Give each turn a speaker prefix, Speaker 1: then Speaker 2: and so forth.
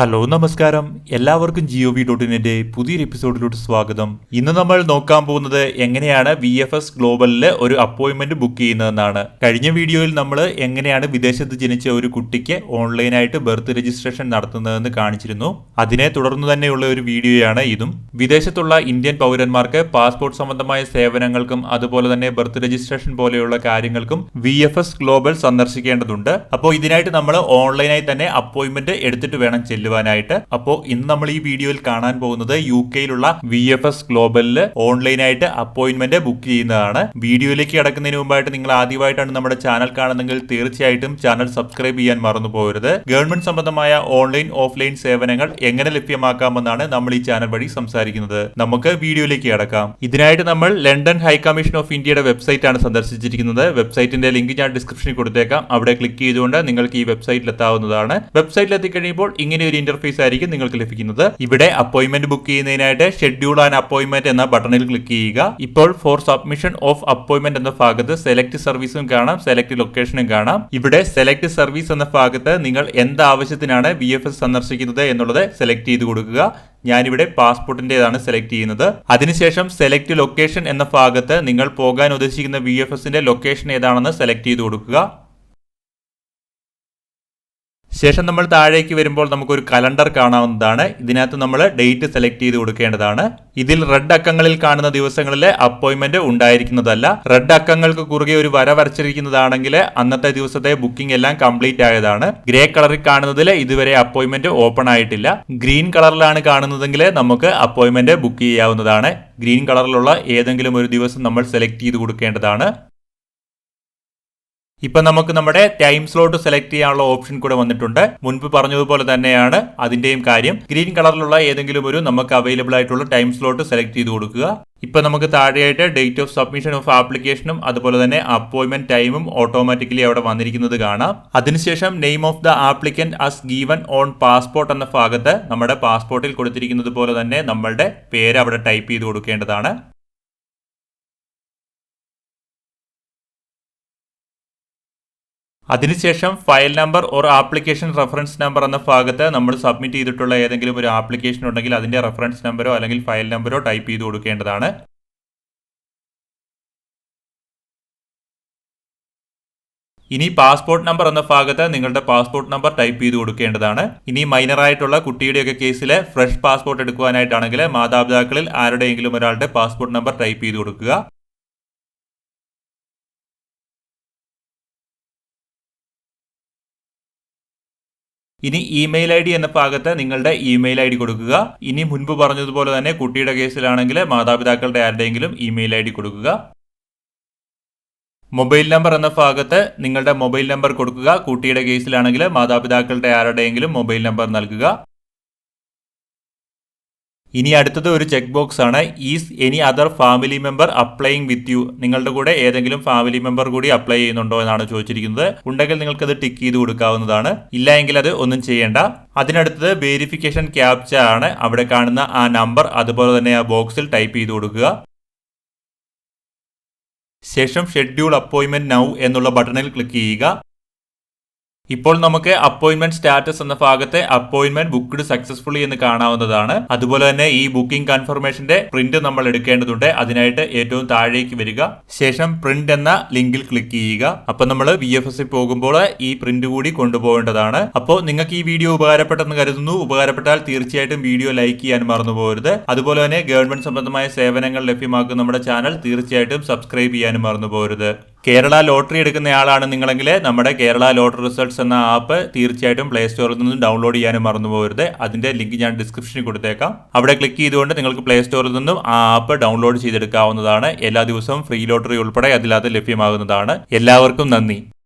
Speaker 1: Hello നമസ്കാരം. എല്ലാവർക്കും ജിഒ V dot ഇന്നിന്റെ പുതിയൊരു എപ്പിസോഡിലോട്ട് സ്വാഗതം. ഇന്ന് നമ്മൾ നോക്കാൻ പോകുന്നത് എങ്ങനെയാണ് വി എഫ് എസ് ഗ്ലോബലിൽ ഒരു അപ്പോയിന്റ്മെന്റ് ബുക്ക് ചെയ്യുന്നതെന്നാണ്. കഴിഞ്ഞ വീഡിയോയിൽ നമ്മൾ എങ്ങനെയാണ് വിദേശത്ത് ജനിച്ച ഒരു കുട്ടിക്ക് ഓൺലൈനായിട്ട് ബർത്ത് രജിസ്ട്രേഷൻ നടത്തുന്നതെന്ന് കാണിച്ചിരുന്നു. അതിനെ തുടർന്ന് തന്നെയുള്ള ഒരു വീഡിയോയാണ് ഇതും. വിദേശത്തുള്ള ഇന്ത്യൻ പൗരന്മാർക്ക് പാസ്പോർട്ട് സംബന്ധമായ സേവനങ്ങൾക്കും അതുപോലെ തന്നെ ബർത്ത് രജിസ്ട്രേഷൻ പോലെയുള്ള കാര്യങ്ങൾക്കും വി എഫ് എസ് ഗ്ലോബൽ സന്ദർശിക്കേണ്ടതുണ്ട്. അപ്പോൾ ഇതിനായിട്ട് നമ്മൾ ഓൺലൈനായി തന്നെ അപ്പോയിന്റ്മെന്റ് എടുത്തിട്ട് വേണം ചെല്ലുവാനായിട്ട് അപ്പോ ഇന്ന് നമ്മൾ ഈ വീഡിയോയിൽ കാണാൻ പോകുന്നത് യു കെയിലുള്ള വി എഫ് എസ് ഗ്ലോബലിൽ ഓൺലൈനായിട്ട് അപ്പോയിന്റ്മെന്റ് ബുക്ക് ചെയ്യുന്നതാണ്. വീഡിയോയിലേക്ക് കിടക്കുന്നതിന് മുമ്പായിട്ട് നിങ്ങൾ ആദ്യമായിട്ടാണ് നമ്മുടെ ചാനൽ കാണുന്നെങ്കിൽ തീർച്ചയായിട്ടും ചാനൽ സബ്സ്ക്രൈബ് ചെയ്യാൻ മറന്നു പോകരുത്. ഗവൺമെന്റ് സംബന്ധമായ ഓൺലൈൻ ഓഫ്ലൈൻ സേവനങ്ങൾ എങ്ങനെ ലഭ്യമാക്കാമെന്നാണ് നമ്മൾ ഈ ചാനൽ വഴി സംസാരിക്കുന്നത്. നമുക്ക് വീഡിയോയിലേക്ക് കടക്കാം. ഇതിനായിട്ട് നമ്മൾ ലണ്ടൻ ഹൈ കമ്മീഷൻ ഓഫ് ഇന്ത്യയുടെ വെബ്സൈറ്റ് ആണ് സന്ദർശിച്ചിരിക്കുന്നത്. വെബ്സൈറ്റിന്റെ ലിങ്ക് ഞാൻ ഡിസ്ക്രിപ്ഷനിൽ കൊടുത്തേക്കാം. അവിടെ ക്ലിക്ക് ചെയ്തുകൊണ്ട് നിങ്ങൾക്ക് ഈ വെബ്സൈറ്റിൽ എത്താവുന്നതാണ്. വെബ്സൈറ്റിൽ എത്തിക്കഴിയുമ്പോൾ ഇങ്ങനെ ഒരു ഇന്റർഫേസ് ആയിരിക്കും നിങ്ങൾക്ക് ലഭിക്കുന്നത്. ഇവിടെ അപ്പോയിന്റ്മെന്റ് ബുക്ക് ചെയ്യുന്നതിനായിട്ട് ഷെഡ്യൂൾ ആൻഡ് അപ്പോയിന്റ്മെന്റ് എന്ന ബട്ടണിൽ ക്ലിക്ക് ചെയ്യുക. ഇപ്പോൾ ഫോർ സബ്മിഷൻ ഓഫ് അപ്പോയിന്റ്മെന്റ് എന്ന ഭാഗത്ത് സെലക്ട് സർവീസും കാണാം സെലക്ട് ലൊക്കേഷനും കാണാം. ഇവിടെ സെലക്ട് സർവീസ് എന്ന ഭാഗത്ത് നിങ്ങൾ എന്ത് ആവശ്യത്തിനാണ് വി എഫ് എസ് സന്ദർശിക്കുന്നത് എന്നുള്ളത് സെലക്ട് ചെയ്ത് കൊടുക്കുക. ഞാനിവിടെ പാസ്പോർട്ടിന്റെതാണ് സെലക്ട് ചെയ്യുന്നത്. അതിനുശേഷം സെലക്ട് ലൊക്കേഷൻ എന്ന ഭാഗത്ത് നിങ്ങൾ പോകാൻ ഉദ്ദേശിക്കുന്ന വി എഫ് എസിന്റെ ലൊക്കേഷൻ ഏതാണെന്ന് സെലക്ട് ചെയ്ത് കൊടുക്കുക. ശേഷം നമ്മൾ താഴേക്ക് വരുമ്പോൾ നമുക്കൊരു കലണ്ടർ കാണാവുന്നതാണ്. ഇതിനകത്ത് നമ്മൾ ഡേറ്റ് സെലക്ട് ചെയ്ത് കൊടുക്കേണ്ടതാണ്. ഇതിൽ റെഡ് അക്കങ്ങളിൽ കാണുന്ന ദിവസങ്ങളിലെ അപ്പോയിന്റ്മെന്റ് ഉണ്ടായിരിക്കുന്നതല്ല. റെഡ് അക്കങ്ങൾക്ക് കുറുകെ ഒരു വര വരച്ചിരിക്കുന്നതാണെങ്കിൽ അന്നത്തെ ദിവസത്തെ ബുക്കിംഗ് എല്ലാം കംപ്ലീറ്റ് ആയതാണ്. ഗ്രേ കളറിൽ കാണുന്നതിൽ ഇതുവരെ അപ്പോയിന്റ്മെന്റ് ഓപ്പൺ ആയിട്ടില്ല. ഗ്രീൻ കളറിലാണ് കാണുന്നതെങ്കിൽ നമുക്ക് അപ്പോയിന്റ്മെന്റ് ബുക്ക് ചെയ്യാവുന്നതാണ്. ഗ്രീൻ കളറിലുള്ള ഏതെങ്കിലും ഒരു ദിവസം നമ്മൾ സെലക്ട് ചെയ്ത് കൊടുക്കേണ്ടതാണ്. ഇപ്പൊ നമുക്ക് നമ്മുടെ ടൈം സ്ലോട്ട് സെലക്ട് ചെയ്യാനുള്ള ഓപ്ഷൻ കൂടെ വന്നിട്ടുണ്ട്. മുൻപ് പറഞ്ഞതുപോലെ തന്നെയാണ് അതിന്റെയും കാര്യം. ഗ്രീൻ കളറിലുള്ള ഏതെങ്കിലും ഒരു നമുക്ക് അവൈലബിൾ ആയിട്ടുള്ള ടൈം സ്ലോട്ട് സെലക്ട് ചെയ്ത് കൊടുക്കുക. ഇപ്പൊ നമുക്ക് താഴെയായിട്ട് ഡേറ്റ് ഓഫ് സബ്മിഷൻ ഓഫ് ആപ്ലിക്കേഷനും അതുപോലെ തന്നെ അപ്പോയിന്റ്മെന്റ് ടൈമും ഓട്ടോമാറ്റിക്കലി അവിടെ വന്നിരിക്കുന്നത് കാണാം. അതിനുശേഷം name of the applicant as given on passport എന്ന ഭാഗത്ത് നമ്മുടെ പാസ്പോർട്ടിൽ കൊടുത്തിരിക്കുന്നത് പോലെ തന്നെ നമ്മളുടെ പേര് അവിടെ ടൈപ്പ് ചെയ്ത് കൊടുക്കേണ്ടതാണ്. അതിനുശേഷം file number or application reference number എന്ന ഭാഗത്ത് നമ്മൾ സബ്മിറ്റ് ചെയ്തിട്ടുള്ള ഏതെങ്കിലും ഒരു ആപ്ലിക്കേഷൻ ഉണ്ടെങ്കിൽ അതിന്റെ റെഫറൻസ് നമ്പറോ അല്ലെങ്കിൽ ഫയൽ നമ്പറോ ടൈപ്പ് ചെയ്ത് കൊടുക്കേണ്ടതാണ്. ഇനി പാസ്പോർട്ട് നമ്പർ എന്ന ഭാഗത്ത് നിങ്ങളുടെ പാസ്പോർട്ട് നമ്പർ ടൈപ്പ് ചെയ്ത് കൊടുക്കേണ്ടതാണ്. ഇനി മൈനറായിട്ടുള്ള കുട്ടിയുടെയൊക്കെ കേസിൽ ഫ്രഷ് പാസ്പോർട്ട് എടുക്കുവാനായിട്ടാണെങ്കിൽ മാതാപിതാക്കളിൽ ആരുടെയെങ്കിലും ഒരാളുടെ പാസ്പോർട്ട് നമ്പർ ടൈപ്പ് ചെയ്ത് കൊടുക്കുക. ഇനി ഇമെയിൽ ഐ ഡി എന്ന ഭാഗത്ത് നിങ്ങളുടെ ഇമെയിൽ ഐ ഡി കൊടുക്കുക. ഇനി മുൻപ് പറഞ്ഞതുപോലെ തന്നെ കുട്ടിയുടെ കേസിലാണെങ്കിൽ മാതാപിതാക്കളുടെ ആരുടെയെങ്കിലും ഇമെയിൽ ഐ ഡി കൊടുക്കുക. മൊബൈൽ നമ്പർ എന്ന ഭാഗത്ത് നിങ്ങളുടെ മൊബൈൽ നമ്പർ കൊടുക്കുക. കുട്ടിയുടെ കേസിലാണെങ്കിൽ മാതാപിതാക്കളുടെ ആരുടെയെങ്കിലും മൊബൈൽ നമ്പർ നൽകുക. ഇനി അടുത്തത് ഒരു ചെക്ക് ബോക്സ് ആണ്. Is any other family member applying with you നിങ്ങളുടെ കൂടെ ഏതെങ്കിലും ഫാമിലി മെമ്പർ കൂടി അപ്ലൈ ചെയ്യുന്നുണ്ടോ എന്നാണ് ചോദിച്ചിരിക്കുന്നത്. ഉണ്ടെങ്കിൽ നിങ്ങൾക്ക് അത് ടിക്ക് ചെയ്ത് കൊടുക്കാവുന്നതാണ്. ഇല്ല എങ്കിൽ അത് ഒന്നും ചെയ്യേണ്ട. അതിനടുത്തത് വേരിഫിക്കേഷൻ ക്യാപ്ച ആണ്. അവിടെ കാണുന്ന ആ നമ്പർ അതുപോലെ തന്നെ ആ ബോക്സിൽ ടൈപ്പ് ചെയ്ത് കൊടുക്കുക. ശേഷം ഷെഡ്യൂൾ അപ്പോയിൻമെന്റ് നൗ എന്നുള്ള ബട്ടണിൽ ക്ലിക്ക് ചെയ്യുക. ഇപ്പോൾ നമുക്ക് അപ്പോയിന്റ്മെന്റ് സ്റ്റാറ്റസ് എന്ന ഭാഗത്തെ അപ്പോയിന്റ്മെന്റ് ബുക്ക്ഡ് സക്സസ്ഫുള്ളി എന്ന് കാണാവുന്നതാണ്. അതുപോലെ തന്നെ ഈ ബുക്കിംഗ് കൺഫർമേഷന്റെ പ്രിന്റ് നമ്മൾ എടുക്കേണ്ടതുണ്ട്. അതിനായിട്ട് ഏറ്റവും താഴേക്ക് വരിക. ശേഷം പ്രിന്റ് എന്ന ലിങ്കിൽ ക്ലിക്ക് ചെയ്യുക. അപ്പൊ നമ്മൾ വി എഫ് എസ് പോകുമ്പോൾ ഈ പ്രിന്റ് കൂടി കൊണ്ടുപോകേണ്ടതാണ്. അപ്പോൾ നിങ്ങൾക്ക് ഈ വീഡിയോ ഉപകാരപ്പെട്ടെന്ന് കരുതുന്നു. ഉപകാരപ്പെട്ടാൽ തീർച്ചയായിട്ടും വീഡിയോ ലൈക്ക് ചെയ്യാൻ മറന്നു പോകരുത്. അതുപോലെ തന്നെ ഗവൺമെന്റ് സംബന്ധമായ സേവനങ്ങൾ ലഭ്യമാക്കുന്ന നമ്മുടെ ചാനൽ തീർച്ചയായിട്ടും സബ്സ്ക്രൈബ് ചെയ്യാനും മറന്നു പോകരുത്. കേരള ലോട്ടറി എടുക്കുന്നയാളാണ് നിങ്ങളെങ്കിൽ നമ്മുടെ കേരള ലോട്ടറി റിസൾട്ട്സ് എന്ന ആപ്പ് തീർച്ചയായിട്ടും പ്ലേ സ്റ്റോറിൽ നിന്നും ഡൗൺലോഡ് ചെയ്യാനും മറന്നു പോകരുത്. അതിന്റെ ലിങ്ക് ഞാൻ ഡിസ്ക്രിപ്ഷനിൽ കൊടുത്തേക്കാം. അവിടെ ക്ലിക്ക് ചെയ്തുകൊണ്ട് നിങ്ങൾക്ക് പ്ലേ സ്റ്റോറിൽ നിന്നും ആ ആപ്പ് ഡൗൺലോഡ് ചെയ്തെടുക്കാവുന്നതാണ്. എല്ലാ ദിവസവും ഫ്രീ ലോട്ടറി ഉൾപ്പെടെ അതിലത് ലഭ്യമാകുന്നതാണ്. എല്ലാവർക്കും നന്ദി.